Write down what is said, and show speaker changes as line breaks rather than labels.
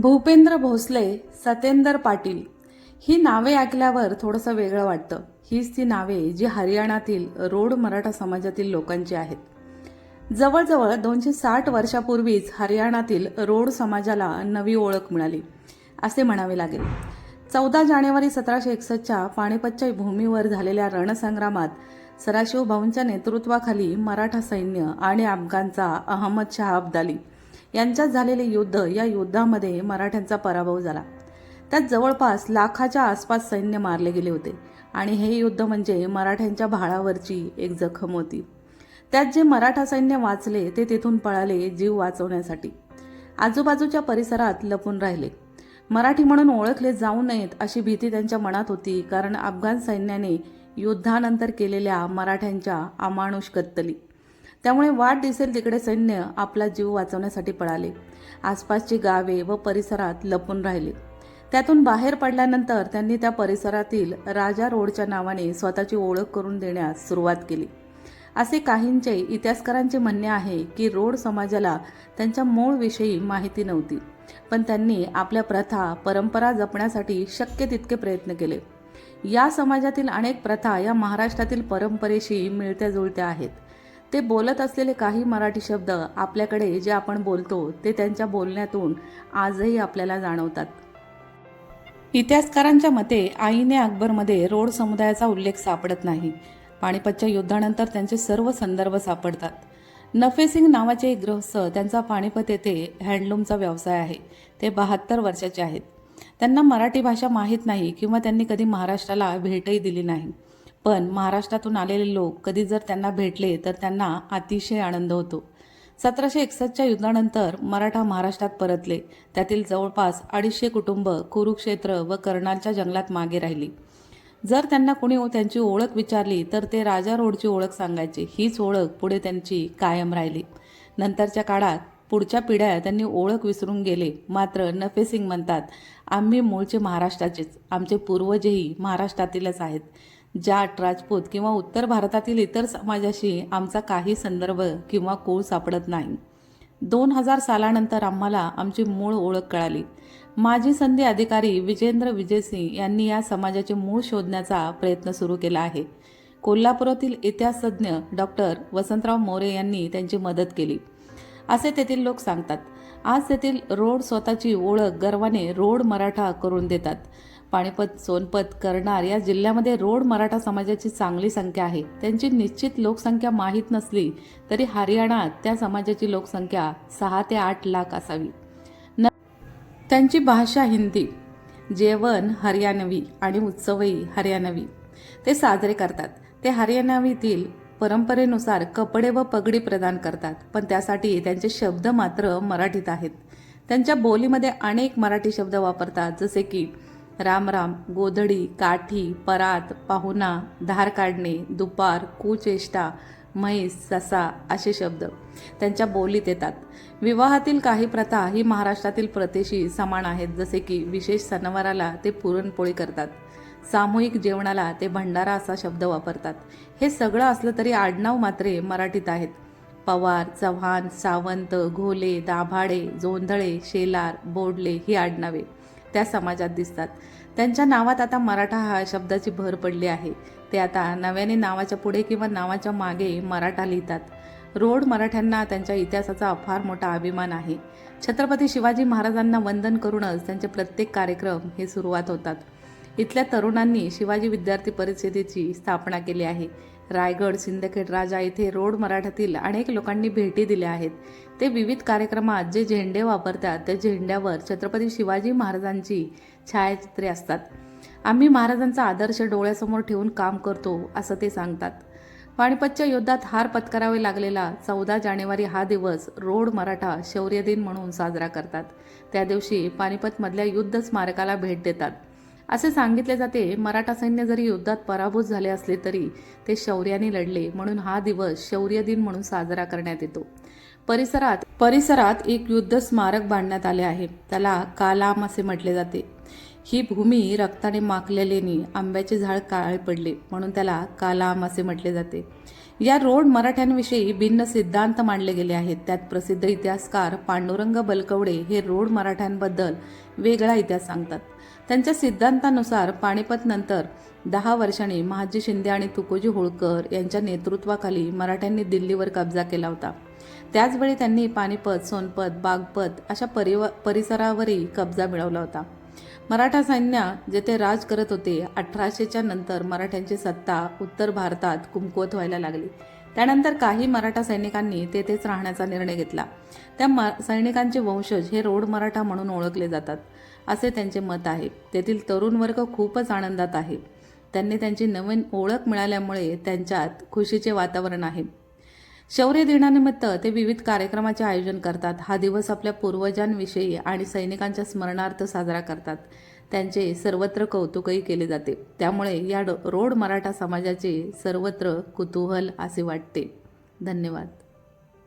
भूपेंद्र भोसले सत्येंदर पाटील. ही नावे ऐकल्यावर थोडंसं वेगळं वाटतं. हीच ती नावे जी हरियाणातील रोड मराठा समाजातील लोकांची आहेत. जवळजवळ दोनशे साठ वर्षापूर्वीच हरियाणातील रोड समाजाला नवी ओळख मिळाली असे म्हणावे लागेल. चौदा जानेवारी सतराशे एकसष्टच्या पाणीपतच्या भूमीवर झालेल्या रणसंग्रामात सदाशिव भाऊंच्या नेतृत्वाखाली मराठा सैन्य आणि अफगाणचा अहमद शहा अब्दाली यांच्यात झालेले युद्ध या युद्धामध्ये मराठ्यांचा पराभव झाला. त्यात जवळपास लाखाच्या आसपास सैन्य मारले गेले होते आणि हे युद्ध म्हणजे मराठ्यांच्या भाळावरची एक जखम होती. त्यात जे मराठा सैन्य वाचले ते तेथून पळाले जीव वाचवण्यासाठी. आजूबाजूच्या परिसरात लपून राहिले. मराठी म्हणून ओळखले जाऊ नयेत अशी भीती त्यांच्या मनात होती कारण अफगाण सैन्याने युद्धानंतर केलेल्या मराठ्यांच्या अमानुष कत्तली. त्यामुळे वाट दिसेल तिकडे सैन्य आपला जीव वाचवण्यासाठी पळाले. आसपासची गावे व परिसरात लपून राहिले. त्यातून बाहेर पडल्यानंतर त्यांनी त्या परिसरातील राजा रोडच्या नावाने स्वतःची ओळख करून देण्यास सुरुवात केली. असे काहींचे इतिहासकारांचे म्हणणे आहे की रोड समाजाला त्यांच्या मूळ विषयी माहिती नव्हती पण त्यांनी आपल्या प्रथा परंपरा जपण्यासाठी शक्य तितके प्रयत्न केले. या समाजातील अनेक प्रथा या महाराष्ट्रातील परंपरेशी मिळत्या जुळत्या आहेत. ते बोलत असलेले काही मराठी शब्द आपल्याकडे जे आपण बोलतो ते त्यांच्या बोलण्यातून आजही आपल्याला जाणवतात. इतिहासकारांच्या मते आईने अकबरमध्ये रोड समुदायाचा उल्लेख सापडत नाही. पानिपतच्या युद्धानंतर त्यांचे सर्व संदर्भ सापडतात. नफेसिंग नावाचे एक गृहस्थ त्यांचा पानिपत येथे हँडलूमचा व्यवसाय आहे. ते बहात्तर वर्षाचे आहेत. त्यांना मराठी भाषा माहीत नाही किंवा त्यांनी कधी महाराष्ट्राला भेटही दिली नाही. पण महाराष्ट्रातून आलेले लोक कधी जर त्यांना भेटले तर त्यांना अतिशय आनंद होतो. सतराशे एकसष्टच्या युद्धानंतर मराठा महाराष्ट्रात परतले. त्यातील जवळपास अडीचशे कुटुंब कुरुक्षेत्र व कर्नालच्या जंगलात मागे राहिली. जर त्यांना कोणी त्यांची ओळख विचारली तर ते राजा रोडची ओळख सांगायचे. हीच ओळख पुढे त्यांची कायम राहिली. नंतरच्या काळात पुढच्या पिढ्या त्यांनी ओळख विसरून गेले. मात्र नफेसिंग म्हणतात आम्ही मूळचे महाराष्ट्राचेच. आमचे पूर्वजही महाराष्ट्रातीलच आहेत. जाट राजपूत किंवा उत्तर भारतातील इतर समाजाशी आमचा काही संदर्भ किंवा कोळ सापडत नाही. दोन हजार सालानंतर आम्हाला आमची मूळ ओळख कळाली. माजी संधी अधिकारी विजेंद्र विजयसिंग यांनी या समाजाचे मूळ शोधण्याचा प्रयत्न सुरू केला आहे. कोल्हापुरातील इतिहासतज्ञ डॉक्टर वसंतराव मोरे यांनी त्यांची मदत केली. असे तेथील लोक सांगतात. आज तेथील रोड स्वतःची ओळख गर्वाने रोड मराठा करून देतात. पाणीपत सोनपत करणार या जिल्ह्यामध्ये रोड मराठा समाजाची चांगली संख्या आहे. त्यांची निश्चित लोकसंख्या माहीत नसली तरी हरियाणात त्या समाजाची लोकसंख्या सहा ते आठ लाख असावी. न त्यांची भाषा हिंदी. जेवण हरियाणवी आणि उत्सवही हरियाणवी. ते साजरे करतात. ते हरियाणवीतील परंपरेनुसार कपडे व पगडी प्रदान करतात पण त्यासाठी त्यांचे शब्द मात्र मराठीत आहेत. त्यांच्या बोलीमध्ये अनेक मराठी शब्द वापरतात जसे की राम राम गोधडी काठी परात पाहुणा धार काढणे दुपार कुचेष्टा म्हैस ससा असे शब्द त्यांच्या बोलीत येतात. विवाहातील काही प्रथा ही महाराष्ट्रातील प्रथेशी समान आहेत जसे की विशेष सणवाराला ते पुरणपोळी करतात. सामूहिक जेवणाला ते भंडारा असा शब्द वापरतात. हे सगळं असलं तरी आडनाव मात्रे मराठीत आहेत. पवार चव्हाण सावंत घोले दाभाडे जोंधळे शेलार बोडले ही आडनावे त्या समाजात दिसतात. त्यांच्या नावात आता मराठा हा शब्दाची भर पडली आहे. ते आता नव्याने नावाच्या पुढे किंवा नावाच्या मागे मराठा लिहितात. रोड मराठ्यांना त्यांच्या इतिहासाचा फार मोठा अभिमान आहे. छत्रपती शिवाजी महाराजांना वंदन करूनच त्यांचे प्रत्येक कार्यक्रम हे सुरुवात होतात. इथल्या तरुणांनी शिवाजी विद्यार्थी परिषदेची स्थापना केली आहे. रायगड सिंदखेड राजा इथे रोड मराठातील अनेक लोकांनी भेटी दिल्या आहेत. ते विविध कार्यक्रमात जे झेंडे वापरतात त्या झेंड्यावर छत्रपती शिवाजी महाराजांची छायाचित्रे असतात. आम्ही महाराजांचा आदर्श डोळ्यासमोर ठेवून काम करतो असं ते सांगतात. पाणीपतच्या युद्धात हार पत्करावे लागलेला चौदा जानेवारी हा दिवस रोड मराठा शौर्य दिन म्हणून साजरा करतात. त्या दिवशी पानिपतमधल्या युद्ध स्मारकाला भेट देतात. असे सांगितले जाते मराठा सैन्य जरी युद्धात पराभूत झाले असले तरी ते शौर्याने लढले म्हणून हा दिवस शौर्य दिन म्हणून साजरा करण्यात येतो. परिसरात परिसरात एक युद्ध स्मारक बांधण्यात आले आहे. त्याला कालाम असे म्हटले जाते. ही भूमी रक्ताने माखलेलेनी आंब्याचे झाड काळे पडले म्हणून त्याला कालाम असे म्हटले जाते. या रोड मराठ्यांविषयी भिन्न सिद्धांत मांडले गेले आहेत. त्यात प्रसिद्ध इतिहासकार पांडुरंग बलकवडे हे रोड मराठ्यांबद्दल वेगळा इतिहास सांगतात. त्यांच्या सिद्धांतानुसार पानिपतनंतर दहा वर्षांनी महाजी शिंदे आणि तुकोजी होळकर यांच्या नेतृत्वाखाली मराठ्यांनी दिल्लीवर कब्जा केला होता. त्याचवेळी त्यांनी पानिपत सोनपत बागपत अशा परिव परिसरावरही कब्जा मिळवला होता. मराठा सैन्य जेथे राज करत होते अठराशेच्या नंतर मराठ्यांची सत्ता उत्तर भारतात कुमकुवत व्हायला लागली. त्यानंतर काही मराठा सैनिकांनी तेथेच राहण्याचा निर्णय घेतला. त्या म सैनिकांचे वंशज हे रोड मराठा म्हणून ओळखले जातात असे त्यांचे मत आहे. तेथील तरुण वर्ग खूपच आनंदात आहे. त्यांनी त्यांची नवीन ओळख मिळाल्यामुळे त्यांच्यात खुशीचे वातावरण आहे. शौर्य दिनानिमित्त ते विविध कार्यक्रमाचे आयोजन करतात. हा दिवस आपल्या पूर्वजांविषयी आणि सैनिकांच्या स्मरणार्थ साजरा करतात. त्यांचे सर्वत्र कौतुकही केले जाते. त्यामुळे या रोड मराठा समाजाचे सर्वत्र कुतूहल असे वाटते. धन्यवाद.